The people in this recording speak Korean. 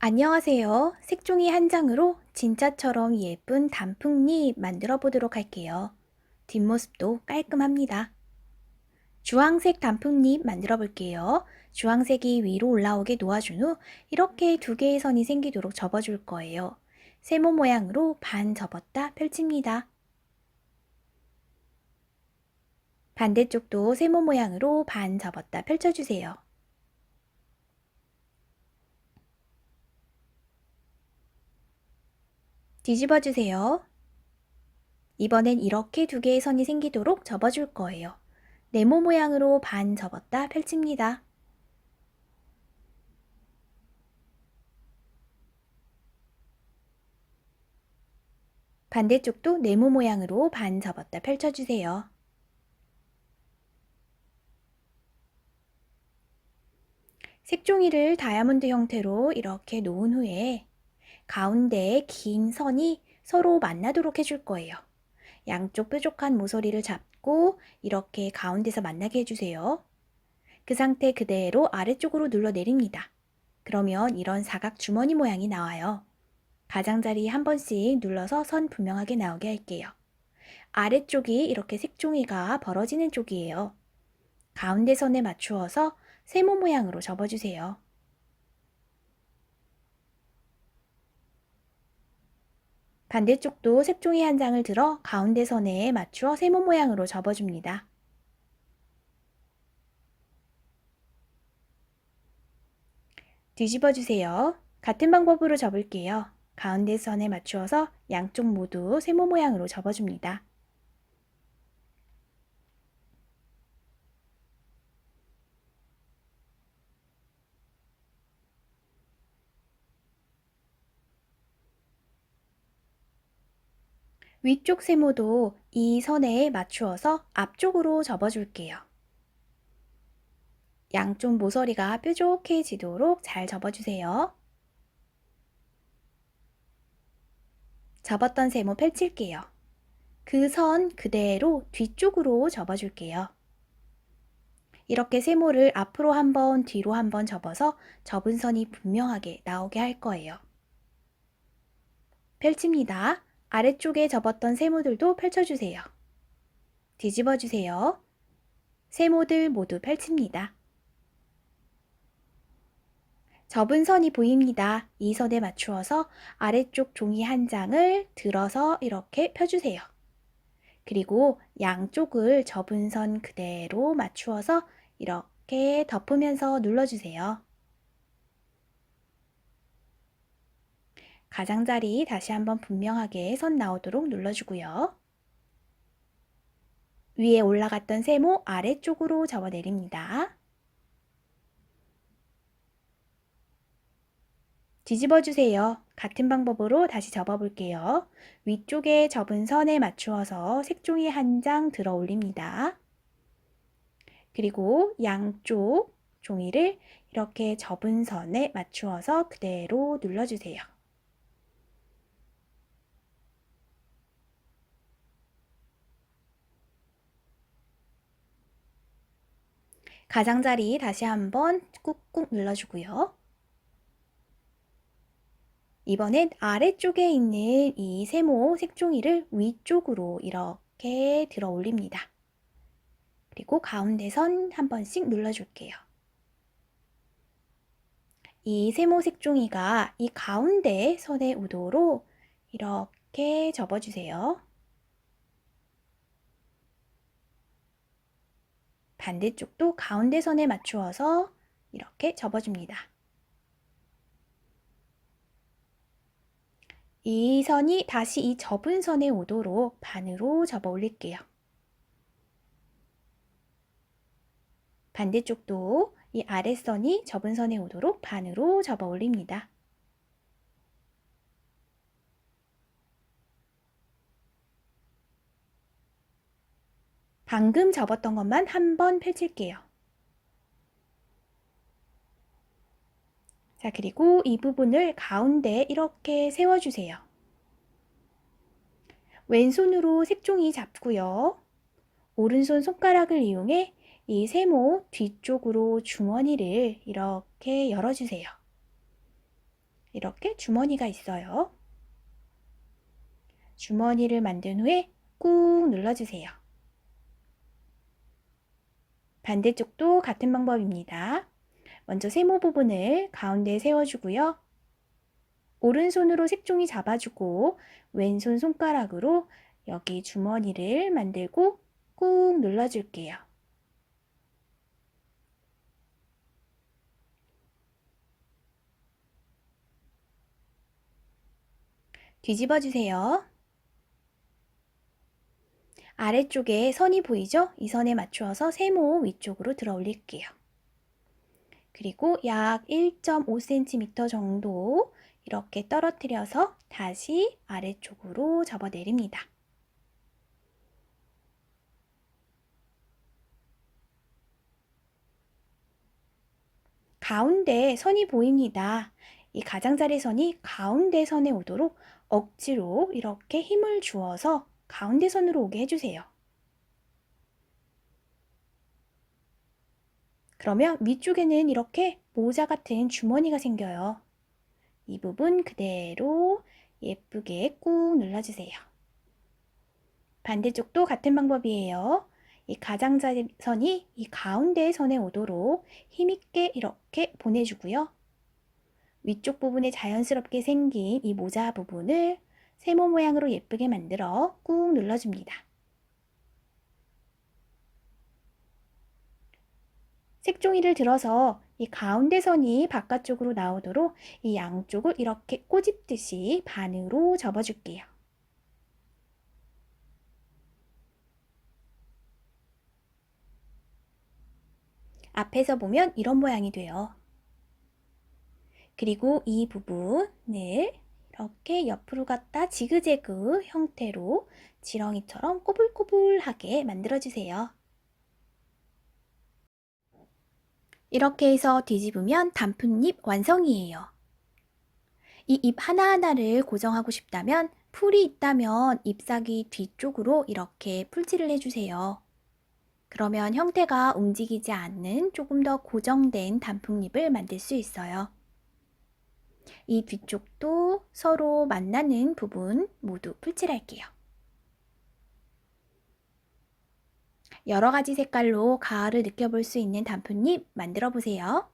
안녕하세요. 색종이 한 장으로 진짜처럼 예쁜 단풍잎 만들어 보도록 할게요. 뒷모습도 깔끔합니다. 주황색 단풍잎 만들어 볼게요. 주황색이 위로 올라오게 놓아준 후 이렇게 두 개의 선이 생기도록 접어줄 거예요. 세모 모양으로 반 접었다 펼칩니다. 반대쪽도 세모 모양으로 반 접었다 펼쳐주세요. 뒤집어 주세요. 이번엔 이렇게 두 개의 선이 생기도록 접어줄 거예요. 네모 모양으로 반 접었다 펼칩니다. 반대쪽도 네모 모양으로 반 접었다 펼쳐주세요. 색종이를 다이아몬드 형태로 이렇게 놓은 후에 가운데에 긴 선이 서로 만나도록 해줄 거예요. 양쪽 뾰족한 모서리를 잡고 이렇게 가운데서 만나게 해주세요. 그 상태 그대로 아래쪽으로 눌러 내립니다. 그러면 이런 사각 주머니 모양이 나와요. 가장자리 한 번씩 눌러서 선 분명하게 나오게 할게요. 아래쪽이 이렇게 색종이가 벌어지는 쪽이에요. 가운데 선에 맞추어서 세모 모양으로 접어주세요. 반대쪽도 색종이 한 장을 들어 가운데 선에 맞추어 세모 모양으로 접어줍니다. 뒤집어 주세요. 같은 방법으로 접을게요. 가운데 선에 맞추어서 양쪽 모두 세모 모양으로 접어줍니다. 위쪽 세모도 이 선에 맞추어서 앞쪽으로 접어줄게요. 양쪽 모서리가 뾰족해지도록 잘 접어주세요. 접었던 세모 펼칠게요. 그 선 그대로 뒤쪽으로 접어줄게요. 이렇게 세모를 앞으로 한 번, 뒤로 한 번 접어서 접은 선이 분명하게 나오게 할 거예요. 펼칩니다. 아래쪽에 접었던 세모들도 펼쳐주세요. 뒤집어 주세요. 세모들 모두 펼칩니다. 접은 선이 보입니다. 이 선에 맞추어서 아래쪽 종이 한 장을 들어서 이렇게 펴주세요. 그리고 양쪽을 접은 선 그대로 맞추어서 이렇게 덮으면서 눌러주세요. 가장자리 다시 한번 분명하게 선 나오도록 눌러주고요. 위에 올라갔던 세모 아래쪽으로 접어내립니다. 뒤집어 주세요. 같은 방법으로 다시 접어볼게요. 위쪽에 접은 선에 맞추어서 색종이 한 장 들어 올립니다. 그리고 양쪽 종이를 이렇게 접은 선에 맞추어서 그대로 눌러주세요. 가장자리 다시 한번 꾹꾹 눌러주고요. 이번엔 아래쪽에 있는 이 세모 색종이를 위쪽으로 이렇게 들어 올립니다. 그리고 가운데 선 한 번씩 눌러줄게요. 이 세모 색종이가 이 가운데 선에 오도록 이렇게 접어주세요. 반대쪽도 가운데 선에 맞추어서 이렇게 접어줍니다. 이 선이 다시 이 접은 선에 오도록 반으로 접어 올릴게요. 반대쪽도 이 아랫선이 접은 선에 오도록 반으로 접어 올립니다. 방금 접었던 것만 한 번 펼칠게요. 자, 그리고 이 부분을 가운데 이렇게 세워주세요. 왼손으로 색종이 잡고요. 오른손 손가락을 이용해 이 세모 뒤쪽으로 주머니를 이렇게 열어주세요. 이렇게 주머니가 있어요. 주머니를 만든 후에 꾹 눌러주세요. 반대쪽도 같은 방법입니다. 먼저 세모 부분을 가운데에 세워주고요. 오른손으로 색종이 잡아주고 왼손 손가락으로 여기 주머니를 만들고 꾹 눌러줄게요. 뒤집어 주세요. 아래쪽에 선이 보이죠? 이 선에 맞추어서 세모 위쪽으로 들어 올릴게요. 그리고 약 1.5cm 정도 이렇게 떨어뜨려서 다시 아래쪽으로 접어 내립니다. 가운데 선이 보입니다. 이 가장자리 선이 가운데 선에 오도록 억지로 이렇게 힘을 주어서 가운데 선으로 오게 해주세요. 그러면 위쪽에는 이렇게 모자 같은 주머니가 생겨요. 이 부분 그대로 예쁘게 꾹 눌러주세요. 반대쪽도 같은 방법이에요. 이 가장자선이 이 가운데 선에 오도록 힘있게 이렇게 보내주고요. 위쪽 부분에 자연스럽게 생긴 이 모자 부분을 세모 모양으로 예쁘게 만들어 꾹 눌러줍니다. 색종이를 들어서 이 가운데 선이 바깥쪽으로 나오도록 이 양쪽을 이렇게 꼬집듯이 반으로 접어줄게요. 앞에서 보면 이런 모양이 돼요. 그리고 이 부분을 이렇게 옆으로 갖다 지그재그 형태로 지렁이처럼 꼬불꼬불하게 만들어주세요. 이렇게 해서 뒤집으면 단풍잎 완성이에요. 이 잎 하나하나를 고정하고 싶다면 풀이 있다면 잎사귀 뒤쪽으로 이렇게 풀칠을 해주세요. 그러면 형태가 움직이지 않는 조금 더 고정된 단풍잎을 만들 수 있어요. 이 뒤쪽도 서로 만나는 부분 모두 풀칠할게요. 여러 가지 색깔로 가을을 느껴볼 수 있는 단풍잎 만들어 보세요.